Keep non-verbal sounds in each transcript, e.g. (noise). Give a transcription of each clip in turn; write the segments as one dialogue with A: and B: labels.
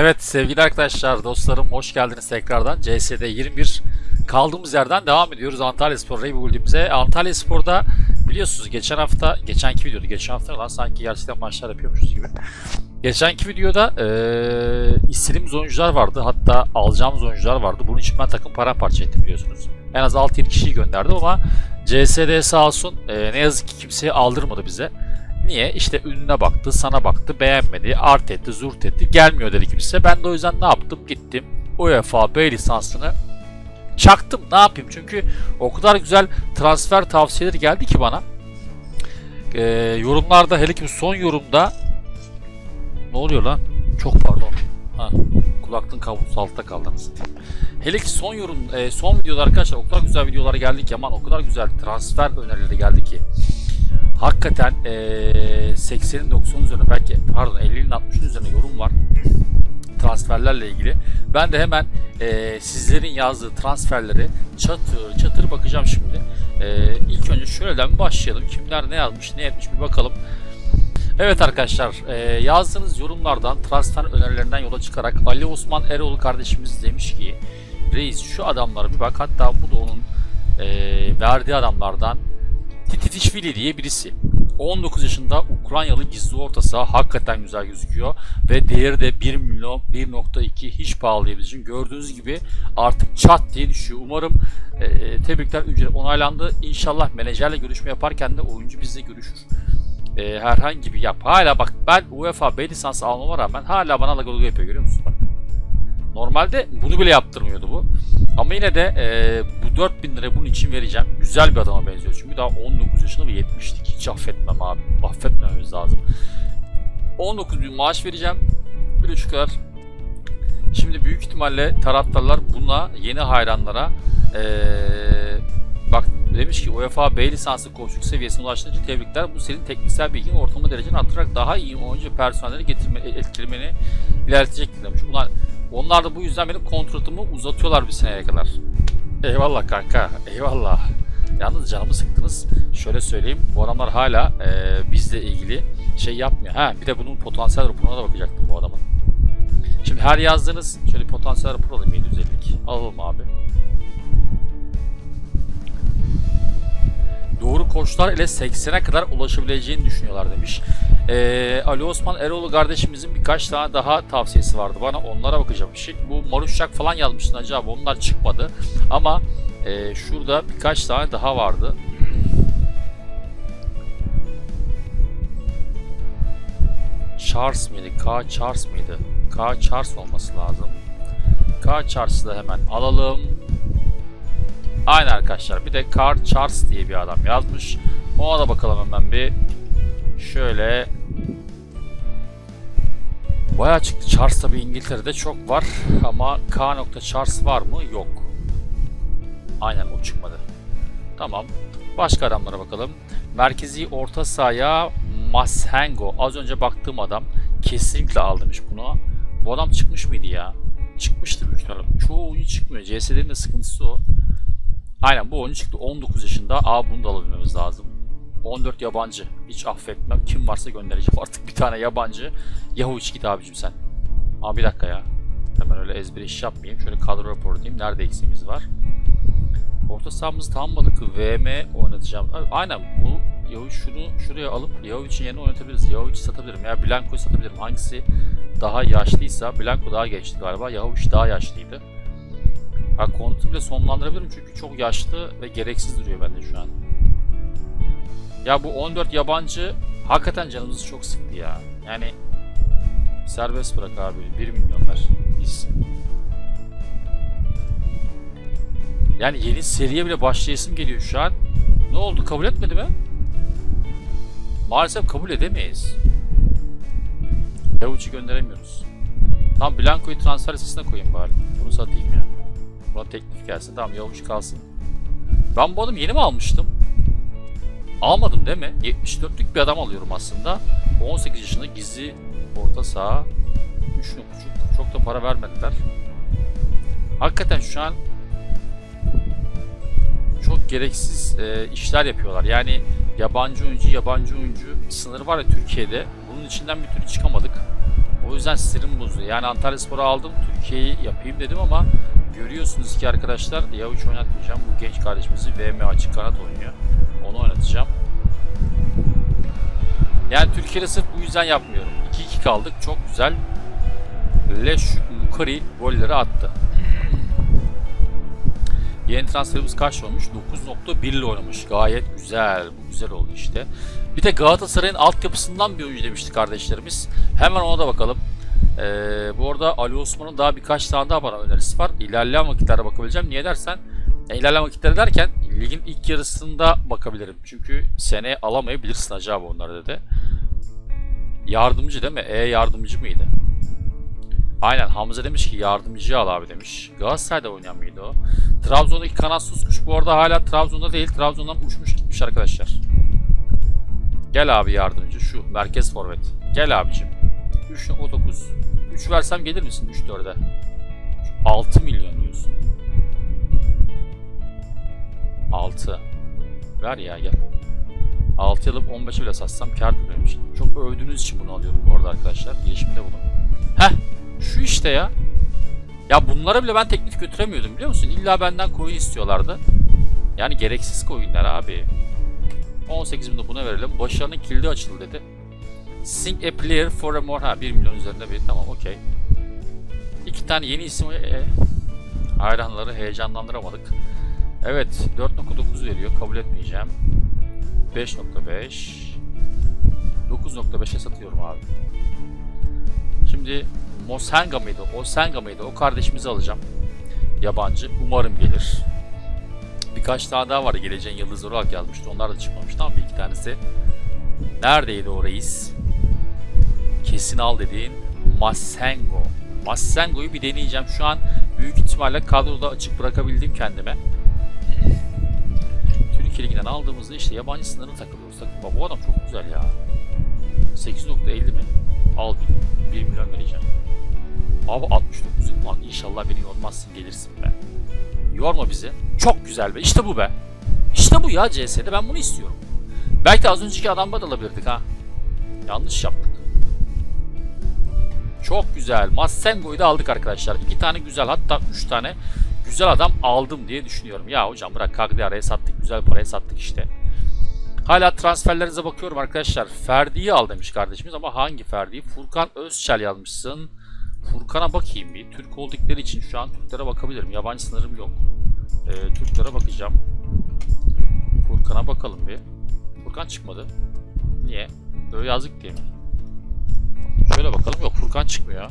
A: Evet sevgili arkadaşlar, dostlarım hoş geldiniz tekrardan. CS'de 21 kaldığımız yerden devam ediyoruz Antalya Spor Rebuild'imize. Antalya Spor'da biliyorsunuz geçen hafta, geçenki videoda, geçen hafta lan sanki gerçekten maçlar yapıyormuşuz gibi. Geçenki videoda eee istediğimiz oyuncular vardı. Hatta alacağımız oyuncular vardı. Bunun için ben takım paramparça ettim biliyorsunuz. En az 6-7 kişiyi gönderdim ama CSD sağ olsun eee, ne yazık ki kimseyi aldırmadı bize. Niye? İşte ününe baktı, sana baktı, beğenmedi, art etti, zurt etti. Gelmiyor dedi kimse. Ben de o yüzden ne yaptım? Gittim UEFA B lisansını çaktım. Ne yapayım? Çünkü o kadar güzel transfer tavsiyeleri geldi ki bana. Ee, yorumlarda hele ki son yorumda ne oluyor lan? Çok pardon. Ha, kulaklığın kablosu altta kaldı. Hele ki son yorum, e, son videoda arkadaşlar o kadar güzel videolar geldi ki aman o kadar güzel transfer önerileri geldi ki. Hakikaten e, 80'in 90'ın üzerine belki pardon 50'nin 60'ın üzerine yorum var transferlerle ilgili. Ben de hemen e, sizlerin yazdığı transferleri çatır çatır bakacağım şimdi. E, ilk önce şöyleden başlayalım. Kimler ne yazmış ne etmiş bir bakalım. Evet arkadaşlar e, yazdığınız yorumlardan transfer önerilerinden yola çıkarak Ali Osman Eroğlu kardeşimiz demiş ki Reis şu adamlara bir bak hatta bu da onun e, verdiği adamlardan Tititişvili diye birisi. 19 yaşında Ukraynalı gizli orta saha hakikaten güzel gözüküyor ve değeri de 1 milyon 1.2 hiç pahalı değil bizim. Gördüğünüz gibi artık çat diye düşüyor. Umarım e, tebrikler ücret onaylandı. İnşallah menajerle görüşme yaparken de oyuncu bizle görüşür. E, herhangi bir yap. Hala bak ben UEFA B lisansı almama rağmen hala bana lagaluga yapıyor görüyor musun bak. Normalde bunu bile yaptırmıyordu bu. Ama yine de e, 4000 lira bunun için vereceğim. Güzel bir adama benziyor çünkü daha 19 yaşında ve 70'lik. Hiç affetmem abi. Affetmememiz lazım. 19 bin maaş vereceğim. Bir şu kadar. Şimdi büyük ihtimalle taraftarlar buna yeni hayranlara e, bak demiş ki UEFA B lisansı koçluk seviyesine ulaştığın için tebrikler. Bu senin tekniksel bilgini ortalama dereceni arttırarak daha iyi oyuncu personelleri getirme, etkilemeni ilerletecektir demiş. Bunlar onlar da bu yüzden benim kontratımı uzatıyorlar bir seneye kadar. Eyvallah kanka, eyvallah. Yalnız canımı sıktınız. Şöyle söyleyeyim, bu adamlar hala e, bizle ilgili şey yapmıyor. Ha, bir de bunun potansiyel raporuna da bakacaktım bu adamın. Şimdi her yazdığınız, şöyle potansiyel rapor alayım 750'lik. Alalım abi. Doğru koçlar ile 80'e kadar ulaşabileceğini düşünüyorlar demiş. Ee, Ali Osman Eroğlu kardeşimizin birkaç tane daha tavsiyesi vardı bana. Onlara bakacağım. Şey, bu Maruşak falan yazmışsın acaba onlar çıkmadı. Ama e, şurada birkaç tane daha vardı. Charles mıydı? K. Charles mıydı? K. Charles olması lazım. K. Charles'ı da hemen alalım. Aynen arkadaşlar. Bir de Carl Charles diye bir adam yazmış. Ona da bakalım hemen bir. Şöyle. Bayağı çıktı. Charles tabi İngiltere'de çok var. Ama K. Charles var mı? Yok. Aynen o çıkmadı. Tamam. Başka adamlara bakalım. Merkezi orta sahaya Mashengo. Az önce baktığım adam. Kesinlikle aldırmış bunu. Bu adam çıkmış mıydı ya? Çıkmıştı büyük ihtimalle. Çoğu oyuncu çıkmıyor. CS'lerin de sıkıntısı o. Aynen bu oyuncu çıktı 19 yaşında. Aa bunu da alabilmemiz lazım. 14 yabancı. Hiç affetmem. Kim varsa göndereceğim (laughs) artık bir tane yabancı. Yahuç git abicim sen. Aa bir dakika ya. Hemen öyle ezber iş yapmayayım. Şöyle kadro raporu diyeyim. Nerede eksiğimiz var? Orta sahamızı tamamladık. VM oynatacağım. Aynen bu Yahuç şunu şuraya alıp Yahuç'in yerine oynatabiliriz. Yahuç'u satabilirim. Ya Blanco'yu satabilirim. Hangisi daha yaşlıysa Blanco daha gençti galiba. Yahuç daha yaşlıydı. Ben konutu bile sonlandırabilirim çünkü çok yaşlı ve gereksiz duruyor bende şu an. Ya bu 14 yabancı hakikaten canımızı çok sıktı ya. Yani serbest bırak abi. 1 milyon ver. Gitsin. Yani yeni seriye bile başlayasım geliyor şu an. Ne oldu? Kabul etmedi mi? Maalesef kabul edemeyiz. Yavuç'u gönderemiyoruz. Tam Blanco'yu transfer listesine koyayım bari. Bunu satayım ya. Buna teklif gelsin. Tamam Yavuç kalsın. Ben bu adamı yeni mi almıştım? Almadım değil mi? 74'lük bir adam alıyorum aslında. 18 yaşında gizli orta saha. 3.5 çok da para vermediler. Hakikaten şu an çok gereksiz e, işler yapıyorlar. Yani yabancı oyuncu, yabancı oyuncu sınırı var ya Türkiye'de. Bunun içinden bir türlü çıkamadık. O yüzden sinirim bozdu. Yani Antalya Spor'u aldım. Türkiye'yi yapayım dedim ama görüyorsunuz ki arkadaşlar Yavuş oynatmayacağım. Bu genç kardeşimizi VM açık kanat oynuyor. Onu oynatacağım. Yani Türkiye'de sırf bu yüzden yapmıyorum. 2-2 kaldık. Çok güzel. Leşük Mukari golleri attı. Yeni transferimiz kaç olmuş? 9.1 ile oynamış. Gayet güzel. Bu güzel oldu işte. Bir de Galatasaray'ın altyapısından bir oyuncu demişti kardeşlerimiz. Hemen ona da bakalım. Ee, bu arada Ali Osman'ın daha birkaç tane daha bana önerisi var. İlerleyen vakitlerde bakabileceğim. Niye dersen, e, ilerleyen vakitleri derken ligin ilk yarısında bakabilirim. Çünkü seneye alamayabilirsin acaba onları dedi. Yardımcı değil mi? E yardımcı mıydı? Aynen Hamza demiş ki yardımcı al abi demiş. Galatasaray'da oynayan mıydı o? Trabzon'daki kanatsız kuş bu arada hala Trabzon'da değil. Trabzon'dan uçmuş gitmiş arkadaşlar. Gel abi yardımcı şu merkez forvet. Gel abicim. 3.9. 3 versem gelir misin 3-4'e? 6 milyon diyorsun. 6. Ver ya gel. 6 alıp 15'e bile satsam kârdır benim için. Çok övdüğünüz için bunu alıyorum bu arada arkadaşlar. Girişimde bunu. Heh şu işte ya. Ya bunlara bile ben teklif götüremiyordum biliyor musun? İlla benden coin istiyorlardı. Yani gereksiz coinler abi. 18 bin de buna verelim. Başarının kilidi açıldı dedi. Sing a player for a more. Ha 1 milyon üzerinde bir. Tamam okey. İki tane yeni isim. E, hayranları heyecanlandıramadık. Evet 4.9 veriyor. Kabul etmeyeceğim. 5.5 9.5'e satıyorum abi. Şimdi Mosenga mıydı? Osenga mıydı? O kardeşimizi alacağım. Yabancı. Umarım gelir. Birkaç tane daha vardı geleceğin yıldızları olarak yazmıştı. Onlar da çıkmamış. Tamam bir iki tanesi. Neredeydi o reis? Kesin al dediğin Masengo. Masengo'yu bir deneyeceğim. Şu an büyük ihtimalle kadroda açık bırakabildim kendime. Türkiye Ligi'nden aldığımızda işte yabancı sınırına takılıyoruz. Bak bu adam çok güzel ya. 8.50 mi? Al 1 milyon vereceğim. Abi 69 lan inşallah beni yormazsın gelirsin be. Yorma bizi. Çok güzel be. İşte bu be. İşte bu ya CS'de ben bunu istiyorum. Belki de az önceki adamda da alabilirdik ha. Yanlış yaptık. Çok güzel. Massengo'yu da aldık arkadaşlar. İki tane güzel hatta üç tane güzel adam aldım diye düşünüyorum. Ya hocam bırak Cagliari'ye sattık. Güzel paraya sattık işte. Hala transferlerinize bakıyorum arkadaşlar. Ferdi'yi al demiş kardeşimiz ama hangi Ferdi'yi? Furkan Özçel yazmışsın. Furkan'a bakayım bir. Türk oldukları için şu an Türklere bakabilirim. Yabancı sınırım yok. Ee, Türklere bakacağım. Furkan'a bakalım bir. Furkan çıkmadı. Niye? Böyle yazık diye mi? Şöyle bakalım. Yok Furkan çıkmıyor.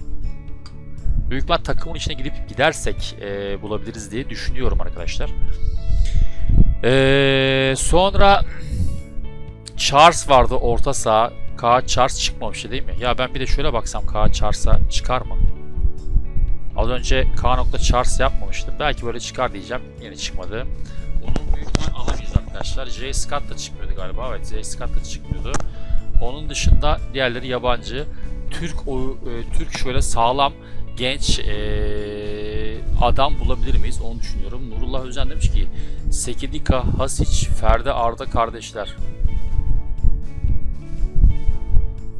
A: Büyük takımın içine gidip gidersek e, bulabiliriz diye düşünüyorum arkadaşlar. Ee, sonra Charles vardı orta saha. K Charles çıkmamıştı değil mi? Ya ben bir de şöyle baksam K Charles'a çıkar mı? Az önce K Charles yapmamıştım. Belki böyle çıkar diyeceğim. Yine çıkmadı. Onun büyük ihtimal alamayız arkadaşlar. J Scott da çıkmıyordu galiba. Evet J Scott da çıkmıyordu. Onun dışında diğerleri yabancı. Türk o, e, Türk şöyle sağlam genç e, adam bulabilir miyiz? Onu düşünüyorum. Nurullah Özen demiş ki Sekidika, Hasic, Ferdi Arda kardeşler.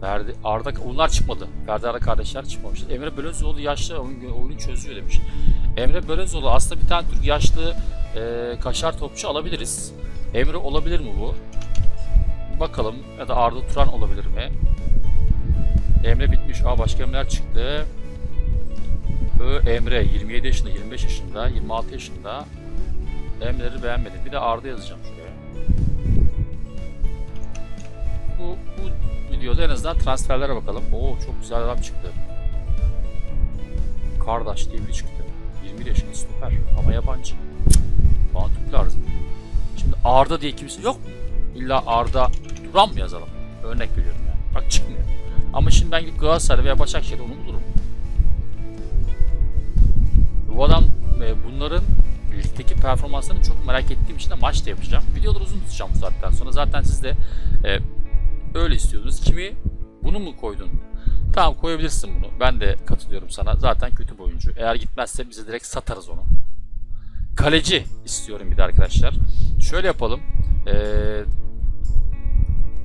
A: Ferdi Arda onlar çıkmadı. Ferdi Arda kardeşler çıkmamış. Emre Belözoğlu yaşlı oyun, oyunu çözüyor demiş. Emre Belözoğlu aslında bir tane Türk yaşlı e, kaşar topçu alabiliriz. Emre olabilir mi bu? Bakalım ya da Arda Turan olabilir mi? Emre bitmiş. Aa başka Emre'ler çıktı. Ö Emre 27 yaşında, 25 yaşında, 26 yaşında. Emre'leri beğenmedim. Bir de Arda yazacağım şuraya. Bu, bu videoda en azından transferlere bakalım. Oo çok güzel adam çıktı. Kardeş diye biri çıktı. 21 yaşında stoper ama yabancı. Bana Türk lazım. Şimdi Arda diye kimse yok mu? İlla Arda Turan mı yazalım? Örnek veriyorum yani. Bak çıkmıyor. Ama şimdi ben gidip Galatasaray veya Başakşehir'de onu bulurum. Bu adam e, bunların ligdeki performanslarını çok merak ettiğim için de maç da yapacağım. Videoları uzun tutacağım bu saatten sonra. Zaten siz de e, öyle istiyordunuz. Kimi bunu mu koydun? Tamam koyabilirsin bunu. Ben de katılıyorum sana. Zaten kötü bir oyuncu. Eğer gitmezse bize direkt satarız onu. Kaleci istiyorum bir de arkadaşlar. Şöyle yapalım. Eee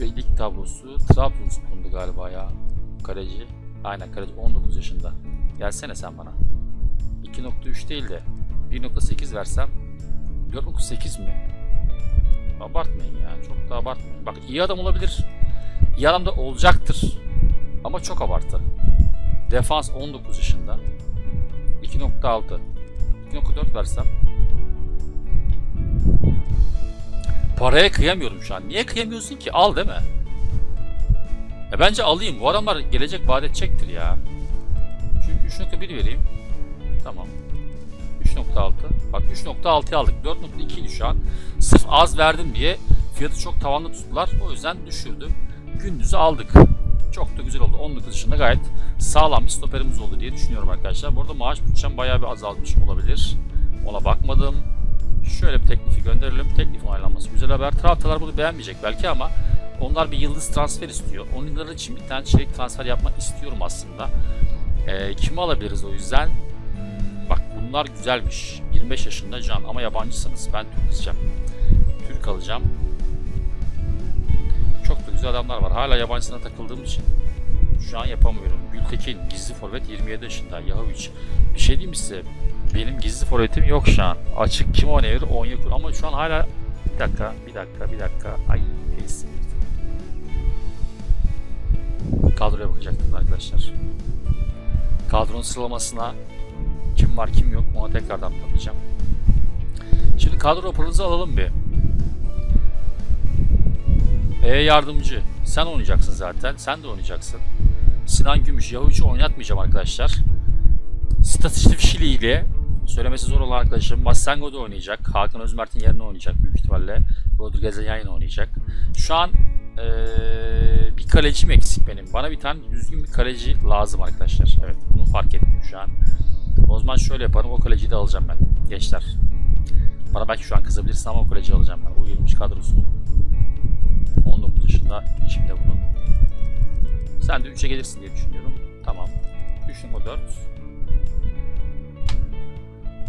A: ve lig tablosu Trabzonspor'du galiba ya. Kaleci. Aynen kaleci 19 yaşında. Gelsene sen bana. 2.3 değil de 1.8 versem 4.8 mi? Abartmayın ya. Çok da abartmayın. Bak iyi adam olabilir. İyi adam da olacaktır. Ama çok abartı. Defans 19 yaşında. 2.6. 2.4 versem. Paraya kıyamıyorum şu an. Niye kıyamıyorsun ki? Al değil mi? Ya bence alayım. Bu adamlar gelecek vaat edecektir ya. Çünkü 3.1 vereyim. Tamam. 3.6. Bak 3.6'ya aldık. 4.2 idi şu an. Sırf az verdim diye fiyatı çok tavanlı tuttular. O yüzden düşürdüm. Gündüzü aldık. Çok da güzel oldu. 19 yaşında gayet sağlam bir stoperimiz oldu diye düşünüyorum arkadaşlar. Bu arada maaş bütçem bayağı bir azalmış olabilir. Ona bakmadım. Şöyle bir teklifi gönderelim. Teklifin onaylanması güzel haber. Taraftarlar bunu beğenmeyecek belki ama onlar bir yıldız transfer istiyor. Onlar için bir tane çeyrek transfer yapmak istiyorum aslında. Ee, kimi alabiliriz o yüzden? Hmm, bak bunlar güzelmiş. 25 yaşında Can ama yabancısınız. Ben Türk alacağım. Türk alacağım. Çok da güzel adamlar var. Hala yabancısına takıldığım için şu an yapamıyorum. Gültekin gizli forvet 27 yaşında. Yahovic. Bir şey diyeyim size? Benim gizli forvetim yok şu an. Açık kim oynayır? Onyekuru ama şu an hala bir dakika, bir dakika, bir dakika. Ay, neyse. Kadroya bakacaktım arkadaşlar. Kadronun sıralamasına kim var kim yok ona tekrardan bakacağım. Şimdi kadro raporunuzu alalım bir. E yardımcı. Sen oynayacaksın zaten. Sen de oynayacaksın. Sinan Gümüş. Yahuç'u oynatmayacağım arkadaşlar. Statistik ile söylemesi zor olan arkadaşım Massengo da oynayacak. Hakan Özmert'in yerine oynayacak büyük ihtimalle. Rodriguez'le yan oynayacak. Şu an ee, bir kalecim eksik benim. Bana bir tane düzgün bir kaleci lazım arkadaşlar. Evet bunu fark ettim şu an. O zaman şöyle yaparım. O kaleciyi de alacağım ben. Gençler. Bana belki şu an kızabilirsin ama o kaleciyi alacağım ben. O 23 kadrosu. 19 yaşında içimde bunun. Sen de 3'e gelirsin diye düşünüyorum. Tamam. 3.4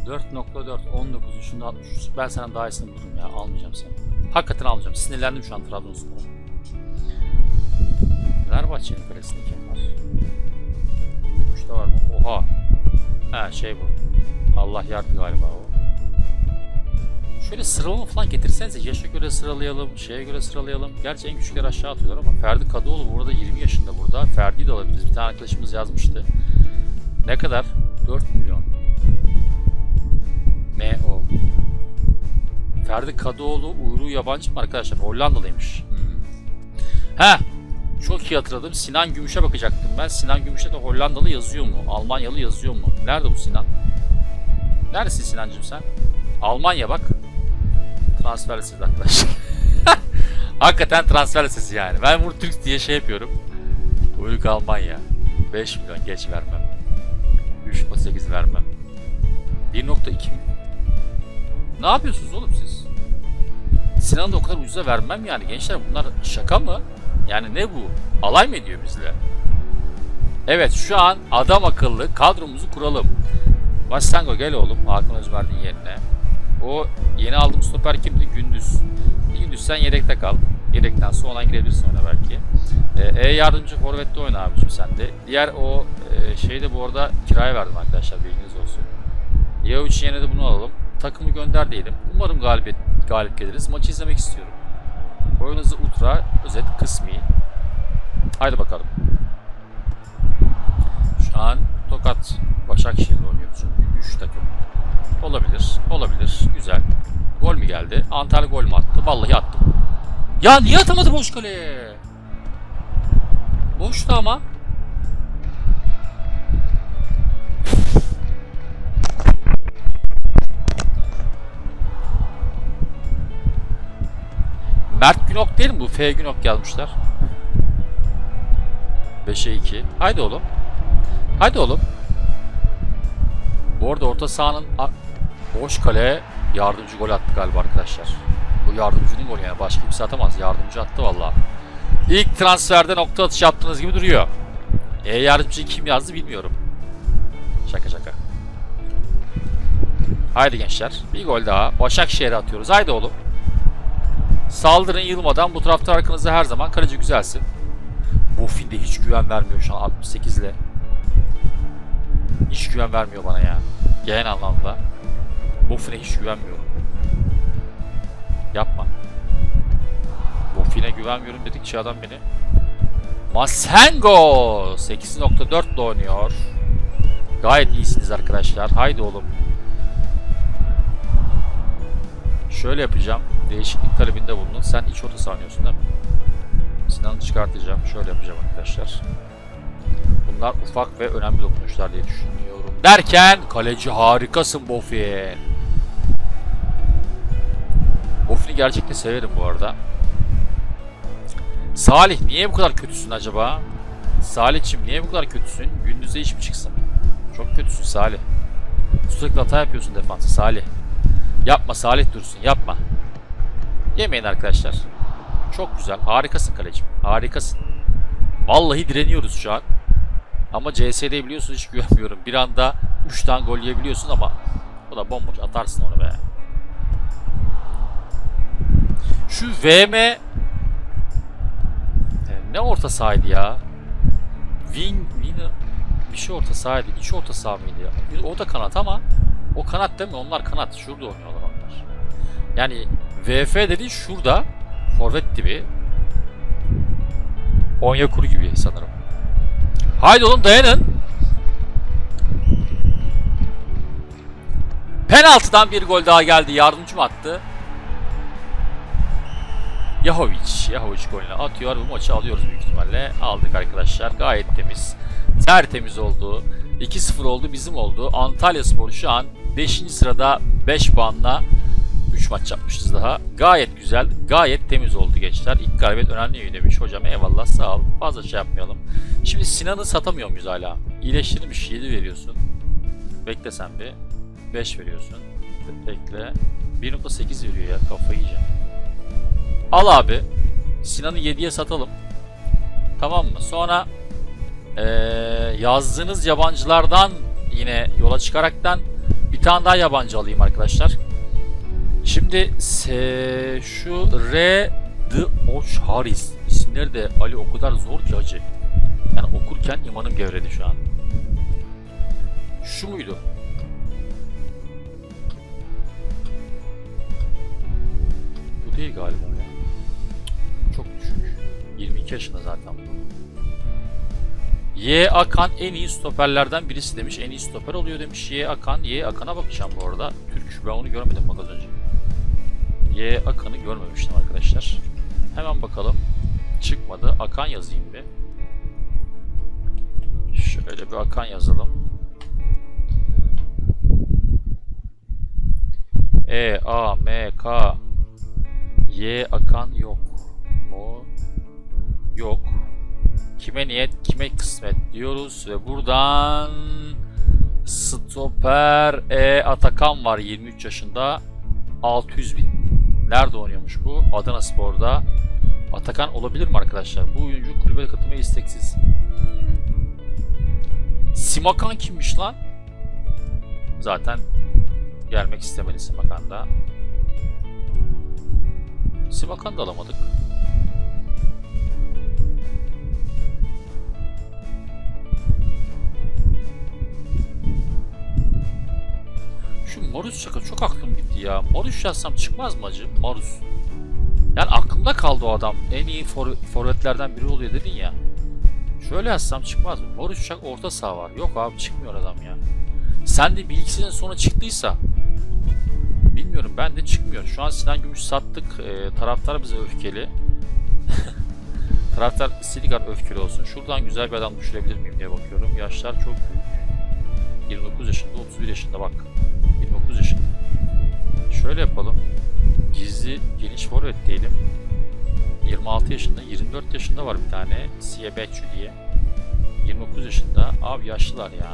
A: 4.4 19 yaşında 63. Ben sana daha iyisini bulurum ya. Almayacağım seni. Hakikaten almayacağım. Sinirlendim şu an Trabzonspor'a. Fenerbahçe'nin kalesinde kim var? Üçte var mı? Oha. Ha şey bu. Allah yardı galiba o. Şöyle sıralama falan getirsenize. Yaşa göre sıralayalım, şeye göre sıralayalım. Gerçi en küçükleri aşağı atıyorlar ama Ferdi Kadıoğlu burada 20 yaşında burada. Ferdi'yi de alabiliriz. Bir tane arkadaşımız yazmıştı. Ne kadar? Ferdi Kadıoğlu uyruğu yabancı mı arkadaşlar? Hollandalıymış. Hmm. Ha, çok iyi hatırladım. Sinan Gümüş'e bakacaktım ben. Sinan Gümüş'te de Hollandalı yazıyor mu? Almanyalı yazıyor mu? Nerede bu Sinan? Neredesin Sinancığım sen? Almanya bak. Transfer listesi arkadaşlar. (laughs) Hakikaten transfer listesi yani. Ben bunu Türk diye şey yapıyorum. Uyruk Almanya. 5 milyon geç vermem. 3.8 vermem. 1.2 mi? Ne yapıyorsunuz oğlum siz? Sinan'ı da o kadar ucuza vermem yani gençler bunlar şaka mı? Yani ne bu? Alay mı ediyor bizle? Evet şu an adam akıllı kadromuzu kuralım. Başsango gel oğlum Hakan Özmer'in yerine. O yeni aldığım stoper kimdi? Gündüz. Gündüz sen yedekte kal. Yedekten sonra girebilirsin ona belki. Ee, E yardımcı forvette oyna abicim sen de. Diğer o e, şeyi de bu arada kiraya verdim arkadaşlar bilginiz olsun. Yavuç yerine de bunu alalım. Takımı gönder diyelim. Umarım galibiyet, galip geliriz. Maçı izlemek istiyorum. Oyun hızı ultra, özet kısmi. Haydi bakalım. Şu an Tokat Başakşehir'de oynuyoruz çünkü 3 takım. Olabilir, olabilir. Güzel. Gol mü geldi? Antalya gol mü attı? Vallahi attım. Ya niye atamadı boş kaleye? Boştu ama. Mert Günok değil mi bu? F Günok yazmışlar. 5'e 2. Haydi oğlum. Haydi oğlum. Bu arada orta sahanın boş kale yardımcı gol attı galiba arkadaşlar. Bu yardımcının golü yani. Başka kimse atamaz. Yardımcı attı valla. İlk transferde nokta atışı yaptığınız gibi duruyor. E yardımcıyı kim yazdı bilmiyorum. Şaka şaka. Haydi gençler. Bir gol daha. Başakşehir'e atıyoruz. Haydi oğlum. Saldırın yılmadan bu tarafta arkanızda her zaman kaleci güzelsin. Bofin de hiç güven vermiyor şu an 68 ile. hiç güven vermiyor bana ya. Genel anlamda. Boffin'e hiç güvenmiyorum. Yapma. Boffin'e güvenmiyorum dedikçe adam beni. Masengo 8.4 ile oynuyor. Gayet iyisiniz arkadaşlar. Haydi oğlum. Şöyle yapacağım. Değişiklik talebinde bulunun. Sen iç orta sanıyorsun değil mi? Sinan'ı çıkartacağım. Şöyle yapacağım arkadaşlar. Bunlar ufak ve önemli dokunuşlar diye düşünüyorum. Derken kaleci harikasın Bofi. Bofi'ni gerçekten severim bu arada. Salih niye bu kadar kötüsün acaba? Salih'cim niye bu kadar kötüsün? Gündüze iş mi çıksın? Çok kötüsün Salih. Sürekli hata yapıyorsun defansı Salih. Yapma Salih Dursun yapma. Yemeyin arkadaşlar. Çok güzel. Harikasın kalecim. Harikasın. Vallahi direniyoruz şu an. Ama CS'de biliyorsun hiç güvenmiyorum. Bir anda 3 tane gol yiyebiliyorsun ama o da bomboş atarsın onu be. Şu VM e, ne orta sahaydı ya? Wing, wing bir şey orta sahaydı. İç orta saha mıydı ya? O da kanat ama o kanat değil mi? Onlar kanat. Şurada oynuyorlar onlar. Yani VF dediğin şurada. Forvet gibi. Onyekuru gibi sanırım. Haydi oğlum dayanın. Penaltıdan bir gol daha geldi. Yardımcı attı? Yahovic. Yahovic golünü atıyor. Bu maçı alıyoruz büyük ihtimalle. Aldık arkadaşlar. Gayet temiz. Tertemiz oldu. 2-0 oldu. Bizim oldu. Antalya Spor şu an 5. sırada 5 puanla 3 maç yapmışız daha. Gayet güzel, gayet temiz oldu gençler. İlk galibiyet önemli demiş hocam. Eyvallah sağ ol. Fazla şey yapmayalım. Şimdi Sinan'ı satamıyor muyuz hala? İyileştirilmiş 7 veriyorsun. Bekle sen bir. 5 veriyorsun. Bekle. 1.8 veriyor ya. Kafayı yiyeceğim. Al abi. Sinan'ı 7'ye satalım. Tamam mı? Sonra eee, yazdığınız yabancılardan yine yola çıkaraktan bir tane daha yabancı alayım arkadaşlar. Şimdi se, şu R The Oç Haris isimleri de Ali o kadar zor ki acı. Yani okurken imanım gevredi şu an. Şu muydu? Bu değil galiba ya. Çok düşük. 22 yaşında zaten bu. Y Akan en iyi stoperlerden birisi demiş. En iyi stoper oluyor demiş. Y Akan. Y Akan'a bakacağım bu arada. Türk. Ben onu görmedim bak az önce. Y Akan'ı görmemiştim arkadaşlar. Hemen bakalım. Çıkmadı. Akan yazayım bir. Şöyle bir Akan yazalım. E, A, M, K Y Akan yok mu? Yok. Kime niyet, kime kısmet diyoruz ve buradan Stoper E Atakan var 23 yaşında 600 bin. Nerede oynuyormuş bu? Adana Spor'da. Atakan olabilir mi arkadaşlar? Bu oyuncu kulübe katılmaya isteksiz. Simakan kimmiş lan? Zaten gelmek istemedi Simakan da. Simakan da alamadık. Şu Marus şaka çok aklım gitti ya. Marus yazsam çıkmaz mı acı? Marus. Yani aklımda kaldı o adam. En iyi for forvetlerden biri oluyor dedin ya. Şöyle yazsam çıkmaz mı? Marus Şak orta saha var. Yok abi çıkmıyor adam ya. Sen de bilgisinin sonra çıktıysa bilmiyorum ben de çıkmıyor. Şu an Sinan Gümüş sattık. Ee, taraftar bize öfkeli. (laughs) taraftar istediği öfkeli olsun. Şuradan güzel bir adam düşürebilir miyim diye bakıyorum. Yaşlar çok büyük. 29 yaşında, 31 yaşında bak. 29 yaşında. Şöyle yapalım. Gizli geniş forvet diyelim. 26 yaşında, 24 yaşında var bir tane. Siebetçü diye. 29 yaşında. Abi yaşlılar ya.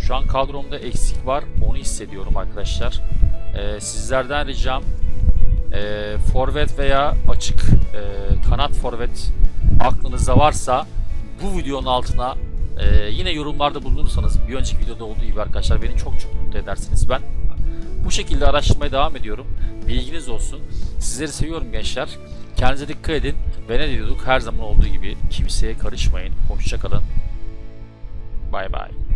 A: Şu an kadromda eksik var. Onu hissediyorum arkadaşlar. Ee, sizlerden ricam e, forvet veya açık e, kanat forvet aklınızda varsa bu videonun altına ee, yine yorumlarda bulunursanız bir önceki videoda olduğu gibi arkadaşlar beni çok çok mutlu edersiniz. Ben bu şekilde araştırmaya devam ediyorum. Bilginiz olsun. Sizleri seviyorum gençler. Kendinize dikkat edin. Ve ne diyorduk her zaman olduğu gibi kimseye karışmayın. Hoşçakalın. Bay bay.